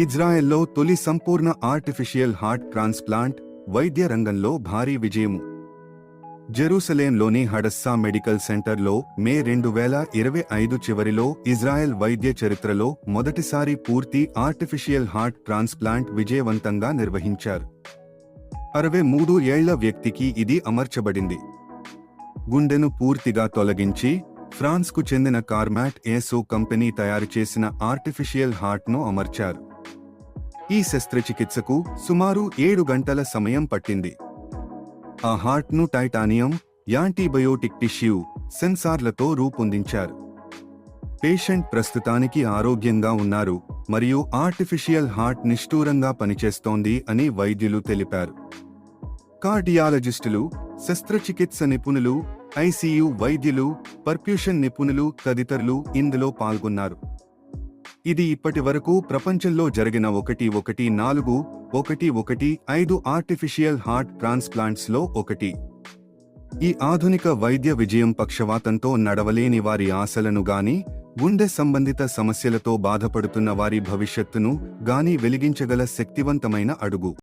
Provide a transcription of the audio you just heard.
ఇజ్రాయెల్లో తొలి సంపూర్ణ artificial heart transplant వైద్య రంగంలో భారీ విజయం జెరూసలేంలోని హడస్సా మెడికల్ సెంటర్లో మే రెండు వేల ఇరవై ఐదు చివరిలో ఇజ్రాయెల్ వైద్య చరిత్రలో మొదటిసారి పూర్తి ఆర్టిఫిషియల్ హార్ట్ ట్రాన్స్ప్లాంట్ విజయవంతంగా నిర్వహించారు. అరవై మూడు ఏళ్ళ వ్యక్తికి ఇది అమర్చబడింది. గుండెను పూర్తిగా తొలగించి ఫ్రాన్స్కు చెందిన కార్మాట్ ఏసో కంపెనీ తయారు చేసిన ఆర్టిఫిషియల్ హార్ట్ను అమర్చారు. ఈ శస్త్రచికిత్సకు సుమారు ఏడు గంటల సమయం పట్టింది. ఆ హార్ట్ను టైటానియం యాంటీబయోటిక్ టిష్యూ సెన్సార్లతో రూపొందించారు. పేషెంట్ ప్రస్తుతానికి ఆరోగ్యంగా ఉన్నారు మరియు ఆర్టిఫిషియల్ హార్ట్ నిష్ఠూరంగా పనిచేస్తోంది అని వైద్యులు తెలిపారు. కార్డియాలజిస్టులు శస్త్రచికిత్స నిపుణులు ఐసీయూ వైద్యులు పర్ప్యూషన్ నిపుణులు తదితరులు ఇందులో పాల్గొన్నారు. ఇది ఇప్పటి వరకు ప్రపంచంలో జరిగిన ఒకటి ఒకటి నాలుగు ఒకటి ఒకటి ఐదు ఆర్టిఫిషియల్ హార్ట్ ట్రాన్స్ప్లాంట్స్లో ఒకటి. ఈ ఆధునిక వైద్య విజయం పక్షవాతంతో నడవలేని వారి ఆశలను గాని గుండె సంబంధిత సమస్యలతో బాధపడుతున్న వారి భవిష్యత్తును గాని వెలిగించగల శక్తివంతమైన అడుగు.